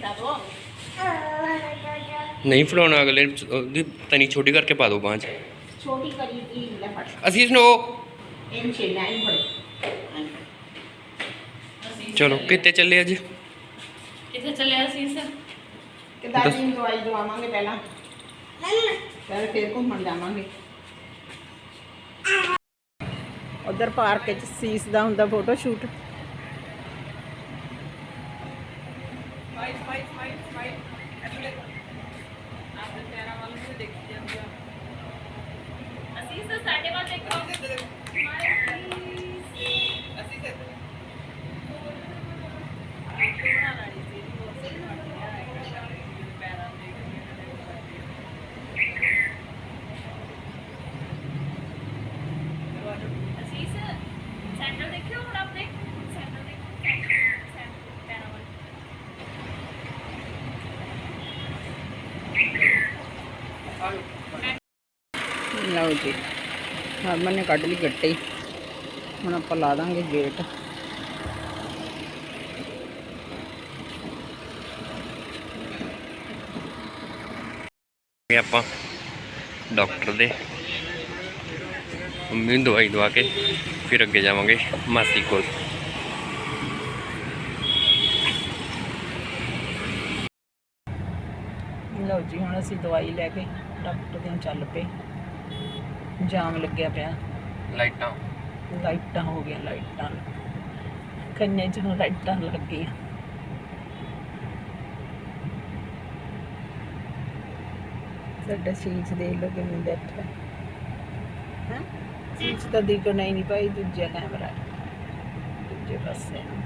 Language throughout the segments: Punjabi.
ਤੋਂ ਨਹੀਂ ਫੜਾਉਣਾ ਅਗਲੇ ਨੂੰ, ਉਹਦੀ ਤਨੀ ਛੋਟੀ ਕਰਕੇ ਪਾ ਦਿਓ ਬਾਂਹ 'ਚ। ਛੋਟੀ ਕਰੀ ਦੀ ਲੈ ਫੜ। ਅਸੀਂ ਇਸਨੂੰ ਇਹਨੂੰ ਛੇੜਨਾ ਹੀ ਫੜ। ਚਲੋ ਕਿੱਥੇ ਚੱਲੇ ਅੱਜ? ਕਿੱਥੇ ਚੱਲਿਆ ਸੀ ਸਰ ਕਿਦਾਂ ਦੀ ਦਵਾਈ ਦਵਾਵਾਂਗੇ ਪਹਿਲਾਂ? ਫਿਰ ਫਿਰ ਘੁੰਮਣ ਜਾਵਾਂਗੇ। ਉਧਰ ਪਾਰਕ ਵਿੱਚ ਸੀਸ ਦਾ ਹੁੰਦਾ ਫੋਟੋ ਸ਼ੂਟ ਅਸੀਂ ਸਰ ਸਾਡੇ ਵੱਲ ਦੇਖੋ ਅਸੀਂ ਸਰ ਸੈਂਟਰ ਦੇਖਿਓ ਹੁਣ ਆਪਣੇ ਸੈਂਟਰ ਦੇਖੋ ਸੈਂਟਰ ਪੈਰਾਂ ਵੱਲ ਲਓ ਜੀ। ਹਰਮਨ ਨੇ ਕੱਢ ਲਈ ਗੱਟੇ ਹੁਣ ਆਪਾਂ ਲਾ ਦਾਂਗੇ ਗੇਟ। ਆਪਾਂ ਡਾਕਟਰ ਦੇ ਮੰਮੀ ਨੂੰ ਦਵਾਈ ਦਵਾ ਕੇ ਫਿਰ ਅੱਗੇ ਜਾਵਾਂਗੇ ਮਾਸੀ ਕੋਲ। ਲਓ ਜੀ ਹੁਣ ਅਸੀਂ ਦਵਾਈ ਲੈ ਕੇ ਡਾਕਟਰ ਦੇ ਚੱਲ ਪਏ। ਜਾਮ ਲੱਗਿਆ ਪਿਆ। ਲਾਈਟਾਂ। ਲਾਈਟਾਂ ਹੋ ਗਈਆਂ ਲਾਈਟਾਂ। ਕੰਨੇ ਚ ਹੁਣ ਲਾਈਟਾਂ ਲੱਗ ਗਈਆਂ। ਸਾਡਾ ਸੀਟ ਦੇਖ ਲਓ ਕਿਵੇਂ ਬੈਠਾ। ਹੈ? ਸੀਟ ਤਾਂ ਦਿਖਣਾ ਹੀ ਨਹੀਂ ਭਾਈ ਦੂਜਾ ਕੈਮਰਾ। ਦੂਜੇ ਪਾਸੇ ਨੂੰ।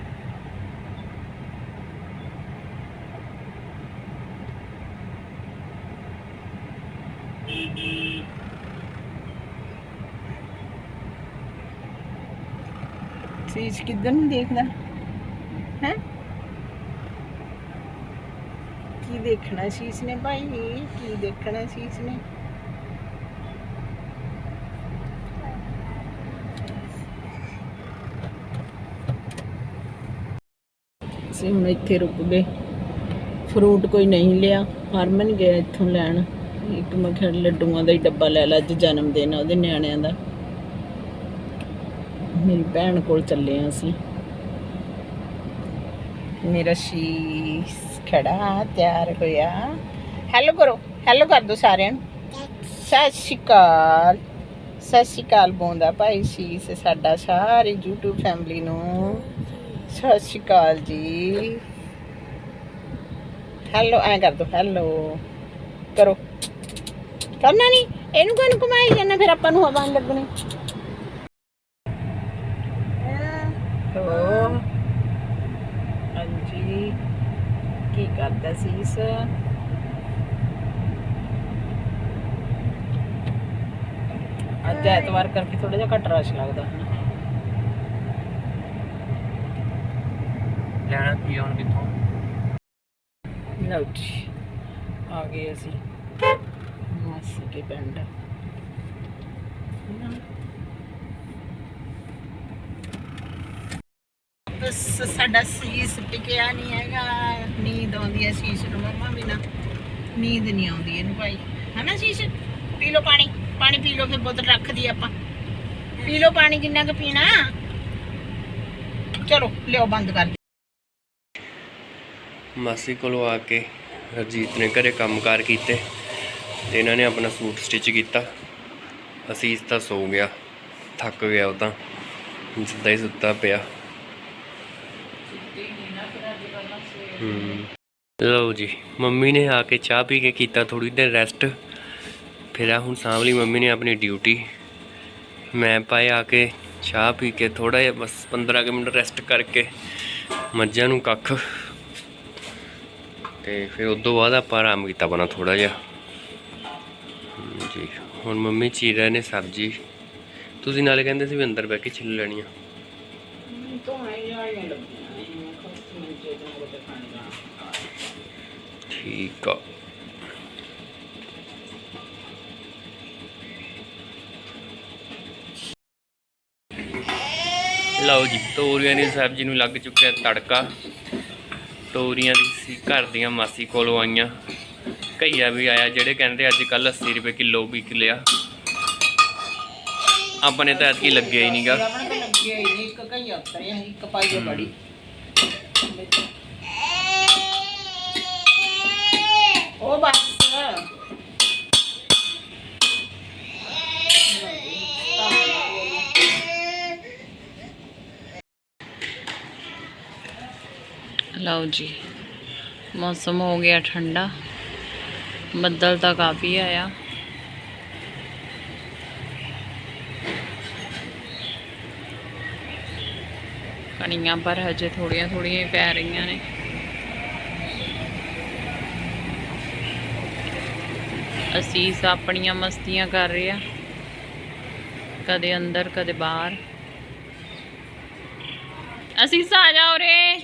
ਚੀਜ਼ ਕਿੱਧਰ ਨੂੰ ਦੇਖਦਾ ਹੈ? ਕੀ ਦੇਖਣਾ ਸੀ ਇਸਨੇ ਭਾਈ? ਕੀ ਦੇਖਣਾ ਸੀ ਇਸਨੇ? ਅਸੀਂ ਹੁਣ ਇੱਥੇ ਰੁਕ ਗਏ। ਫਰੂਟ ਕੋਈ ਨਹੀਂ ਲਿਆ। ਹਰਮਨ ਗਿਆ ਇੱਥੋਂ ਲੈਣ। ਇੱਕ ਮੈਂ ਕਿਹਾ ਲੱਡੂਆਂ ਦਾ ਹੀ ਡੱਬਾ ਲੈ ਲਾ ਅੱਜ ਜਨਮ ਦਿਨ ਉਹਦੇ ਨਿਆਣਿਆਂ ਦਾ। ਮੇਰੀ ਭੈਣ ਕੋਲ ਚੱਲੇ ਆ ਅਸੀਂ। ਮੇਰਾ ਸ਼ੀਸ਼ ਖੜਾ, ਤਿਆਰ ਹੋਇਆ। ਹੈਲੋ ਕਰੋ ਹੈਲੋ ਕਰ ਦੋ ਸਾਰਿਆਂ ਨੂੰ। ਸਤਿ ਸ਼੍ਰੀ ਅਕਾਲ। ਸਤਿ ਸ਼੍ਰੀ ਅਕਾਲ ਬੋਂਦਾ ਭਾਈ ਸ਼ੀਸ਼, ਸਾਡਾ ਸਾਰੀ YouTube ਫੈਮਿਲੀ ਨੂੰ। ਸਤਿ ਸ਼੍ਰੀ ਅਕਾਲ ਜੀ। ਹੈਲੋ ਐ ਕਰ ਦੋ ਹੈਲੋ ਕਰੋ। ਕਰਨਾ ਨਹੀਂ ਇਹਨੂੰ ਕਾਹਨੂੰ ਕਮਾਈ ਜਾਂਦਾ, ਫਿਰ ਆਪਾਂ ਨੂੰ ਹਵਾ ਲੱਗਣੀ ਹੋ ਹਾਂਜੀ ਕਰਦਾ ਸੀ ਇਸ ਅੱਜ ਐਤਵਾਰ ਕਰਕੇ ਥੋੜਾ ਜਿਹਾ ਘੱਟ ਰਸ਼ ਲੱਗਦਾ। ਲੈਣਾ ਕੀ ਹੁਣ ਕਿੱਥੋਂ? ਲਓ ਜੀ ਆ ਗਏ ਅਸੀਂ। ਮਾਸੀ ਕੇ ਪਿੰਡ। ਬਸ ਸਾਡਾ ਸੀਸ ਟਿਕਿਆ ਨਹੀਂ ਹੈਗਾ, ਨੀਂਦ ਆਉਂਦੀ ਹੈ ਸੀਸ ਨੂੰ, ਮੰਮਾ ਬਿਨਾ ਨੀਂਦ ਨਹੀਂ ਆਉਂਦੀ ਇਹਨੂੰ ਭਾਈ। ਹਨਾ ਸੀਸ? ਪੀ ਲਓ ਪਾਣੀ ਪਾਣੀ ਪੀ ਲਓ, ਫਿਰ ਬੋਤਲ ਰੱਖ ਦੀ ਆਪਾਂ। ਪੀ ਲਓ ਪਾਣੀ, ਕਿੰਨਾ ਕੁ ਪੀਣਾ? ਚਲੋ ਲਿਓ ਬੰਦ ਕਰ ਮਾਸੀ ਕੋਲੋਂ ਆ ਕੇ ਹਰਜੀਤ ਨੇ ਘਰੇ ਕੰਮਕਾਰ ਕੀਤੇ ਤੇ ਇਹਨਾਂ ਨੇ ਆਪਣਾ ਸੂਟ ਸਟਿਚ ਕੀਤਾ। ਅਸੀਸ ਤਾਂ ਸੋ ਗਿਆ, ਥੱਕ ਗਿਆ ਉਹ ਤਾਂ। ਸਿੱਧਾ ਹੀ ਸੁੱਤਾ ਪਿਆ ਹੂੰ ਲਓ ਜੀ, ਮੰਮੀ ਨੇ ਆ ਕੇ ਚਾਹ ਪੀ ਕੇ ਕੀਤਾ ਥੋੜੀ ਦੇਰ ਰੈਸਟ ਫਿਰ ਆ ਹੁਣ ਸਾਂਭ ਲਈ ਮੰਮੀ ਨੇ ਆਪਣੀ ਡਿਊਟੀ ਮੈਂ ਪਾਏ ਆ ਕੇ ਚਾਹ ਪੀ ਕੇ ਥੋੜਾ ਜਿਹਾ ਬਸ 15 ਕੁ ਮਿੰਟ ਰੈਸਟ ਕਰਕੇ ਮੱਝਾਂ ਨੂੰ ਕੱਖ। ਤੇ ਫਿਰ ਉਸ ਤੋਂ ਬਾਅਦ ਆਪਾਂ ਆਰਾਮ ਕੀਤਾ ਬਣਾ ਥੋੜਾ ਜਿਹਾ। ਜੀ, ਹੁਣ ਮੰਮੀ ਚੀਰ ਰਹੇ ਨੇ ਸਬਜ਼ੀ। ਤੁਸੀਂ ਨਾਲੇ ਕਹਿੰਦੇ ਸੀ ਵੀ ਅੰਦਰ ਬਹਿ ਕੇ ਛਿੱਲ ਲੈਣੀ ਆ। ਠੀਕ ਆ ਲਓ ਜੀ ਤੋਰੀਆਂ ਦੀ ਸਬਜ਼ੀ ਨੂੰ ਲੱਗ ਚੁੱਕਿਆ ਤੜਕਾ। ਤੋਰੀਆਂ ਦੀ ਸੀ ਘਰ ਦੀਆਂ ਮਾਸੀ ਕੋਲੋਂ ਆਈਆਂ। ਘਈਆ ਵੀ ਆਇਆ ਜਿਹੜੇ ਕਹਿੰਦੇ ਅੱਜ ਕੱਲ 80 ਰੁਪਏ ਕਿਲੋ ਵਿਕ ਲਿਆ। ਆਪਣੇ ਤਾਂ ਐਤਕੀ ਲੱਗਿਆ ਹੀ ਨਹੀਂਗਾ ਆਪਣੇ ਤੇ ਲੱਗੇ ਹੀ ਨਹੀਂ ਇੱਕ ਬੜੀ। ਉਹ ਬਸ ਲਓ ਜੀ, ਮੌਸਮ ਹੋ ਗਿਆ ਠੰਡਾ। ਬੱਦਲ ਤਾਂ ਕਾਫੀ ਆਇਆ। ਕਣੀਆਂ ਪਰ ਹਜੇ ਥੋੜੀਆਂ ਥੋੜੀਆਂ ਹੀ ਪੈ ਰਹੀਆਂ ਨੇ। ਅਸੀਸ ਆਪਣੀਆਂ ਮਸਤੀਆਂ ਕਰ ਰਿਹਾ। ਕਦੇ ਅੰਦਰ ਕਦੇ ਬਾਹਰ। ਅਸੀਸ ਆ ਜਾ ਉਰੇ।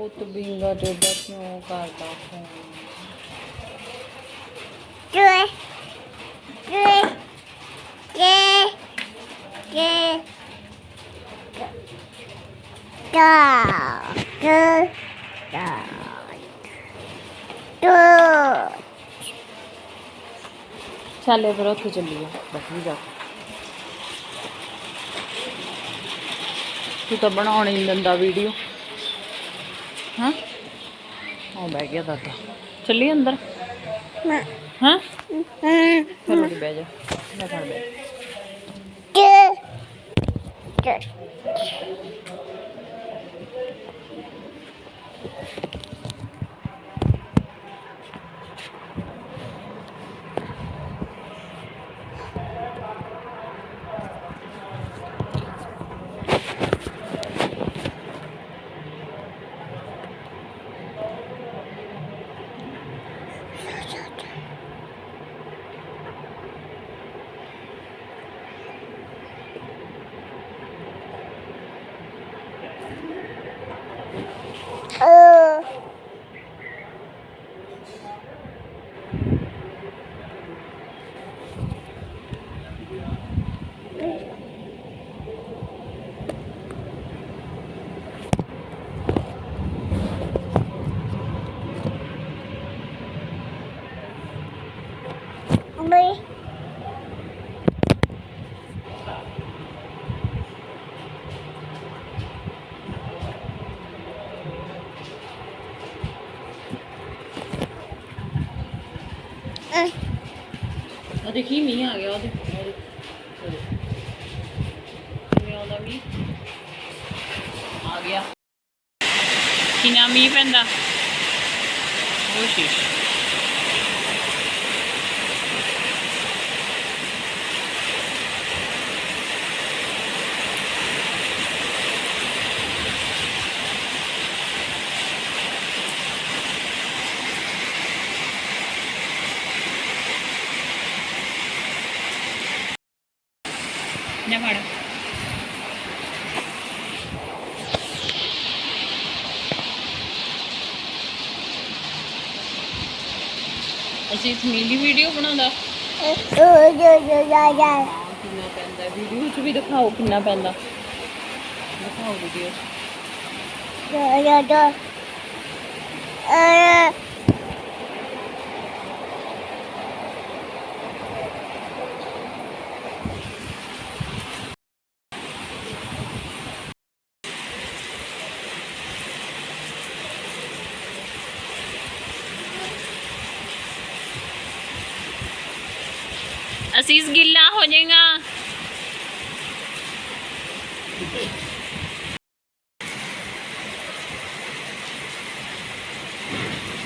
ਪੁੱਤ ਬਿੰਗਾ ਟੇਡਾ ਕਿਉਂ ਕਰਦਾ ਫੋਨ ਚੱਲੇ ਫਿਰ ਉੱਥੇ ਚੱਲੀਏ। ਬੈਠੀ ਜਾ। ਤੂੰ ਤਾਂ ਬਣਾਉਣ ਨਹੀਂ ਦਿੰਦਾ ਵੀਡੀਓ ਹਾਂ? ਉਹ ਬਹਿ ਗਿਆ ਦਾਦਾ। ਚੱਲੀ ਅੰਦਰ? ਹਾਂ? ਚਲੋ ਜੀ ਬਹਿ ਜਾ। ਮੈਂ ਫੜ ਬਹਿ ਉਹ ਦੇਖੀ ਮੀਂਹ ਆ ਗਿਆ ਉਹਦੇ। ਕਿਵੇਂ ਆਉਂਦਾ ਮੀਂਹ। ਆ ਗਿਆ। ਕਿੰਨਾ ਮੀਂਹ ਪੈਂਦਾ ਉਹ ਸ਼ੀਸ਼ ਫੜ। ਅਸੀਂ ਇਸ ਵੀਡੀਓ ਬਣਾਉਂਦਾ। ਕਿੰਨਾ ਪੈਂਦਾ ਵੀਡੀਓ ਚ ਵੀ ਦਿਖਾਓ, ਕਿੰਨਾ ਪੈਂਦਾ। ਦਿਖਾਓ ਵੀਡੀਓ ਅਸੀਸ ਗਿੱਲਾ ਹੋ ਜਾਏਗਾ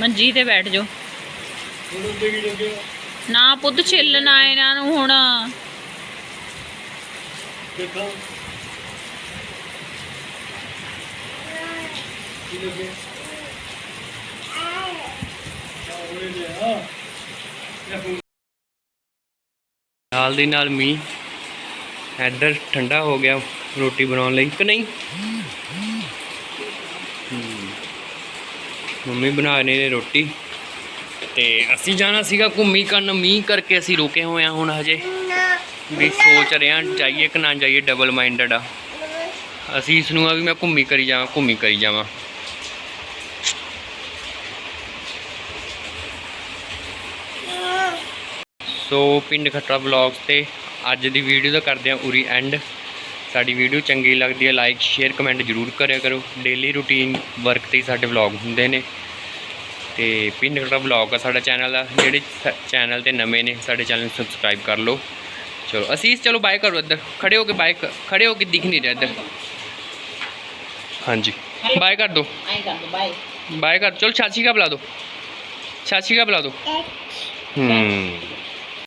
ਮੰਜੀ ਤੇ ਬੈਠ ਜਾਓ। ਨਾ ਪੁੱਤ ਛਿੱਲਣਾ ਇਹਨਾਂ ਨੂੰ ਹੁਣ। ਨਾਲ ਦੀ ਨਾਲ ਮੀਂਹ ਇੱਧਰ ਠੰਡਾ ਹੋ ਗਿਆ ਰੋਟੀ ਬਣਾਉਣ ਲਈ, ਕਿ ਨਹੀਂ? ਮੰਮੀ ਬਣਾ ਰਹੇ ਨੇ ਰੋਟੀ, ਤੇ ਅਸੀਂ ਜਾਣਾ ਸੀਗਾ ਘੁੰਮੀ ਕਰਨ ਮੀਂਹ ਕਰਕੇ ਅਸੀਂ ਰੁਕੇ ਹੋਏ ਆ ਹੁਣ ਹਜੇ। ਵੀ ਸੋਚ ਰਹੇ ਆ ਜਾਈਏ ਕਿ ਨਾ ਜਾਈਏ ਡਬਲ ਮਾਈਂਡਡ ਆ। ਅਸੀਂ ਇਸ ਨੂੰ ਆ ਵੀ ਮੈਂ ਘੁੰਮੀ ਕਰੀ ਜਾਵਾਂ, ਘੁੰਮੀ ਕਰੀ ਜਾਵਾਂ। ਸੋ ਪਿੰਡ ਖੱਟੜਾ ਵਲੌਗਸ ਤੇ ਅੱਜ ਦੀ ਵੀਡੀਓ ਦਾ ਕਰਦੇ ਹਾਂ ਉਰੀ ਐਂਡ ਸਾਡੀ ਵੀਡੀਓ ਚੰਗੀ ਲੱਗਦੀ ਹੈ ਲਾਈਕ ਸ਼ੇਅਰ ਕਮੈਂਟ ਜ਼ਰੂਰ ਕਰਿਆ ਕਰੋ। ਡੇਲੀ ਰੂਟੀਨ ਵਰਕ ਤੇ ਸਾਡੇ ਵਲੌਗ ਹੁੰਦੇ ਨੇ। ਤੇ ਪਿੰਡ ਖੱਟੜਾ ਵਲੌਗ ਆ ਸਾਡਾ ਚੈਨਲ ਆ। ਜਿਹੜੇ ਚੈਨਲ ਤੇ ਨਵੇਂ ਨੇ ਸਾਡੇ ਚੈਨਲ ਨੂੰ ਸਬਸਕ੍ਰਾਈਬ ਕਰ ਲਓ। ਚਲੋ ਅਸੀਸ ਚਲੋ ਬਾਏ ਕਰੋ ਇੱਧਰ। ਖੜੇ ਹੋ ਕੇ ਬਾਏ ਖੜੇ ਹੋ ਕੇ ਦਿਖ ਨਹੀਂ ਰਿਹਾ ਇੱਧਰ। ਹਾਂਜੀ। ਬਾਏ ਕਰ ਦੋ। ਦੋ ਬਾਏ ਕਰ ਚਲੋ ਚਾਚੀ ਕਾ ਬੁਲਾ ਦੋ। ਚਾਚੀ ਕਾ ਬੁਲਾ ਦੋ। ਹੂੰ।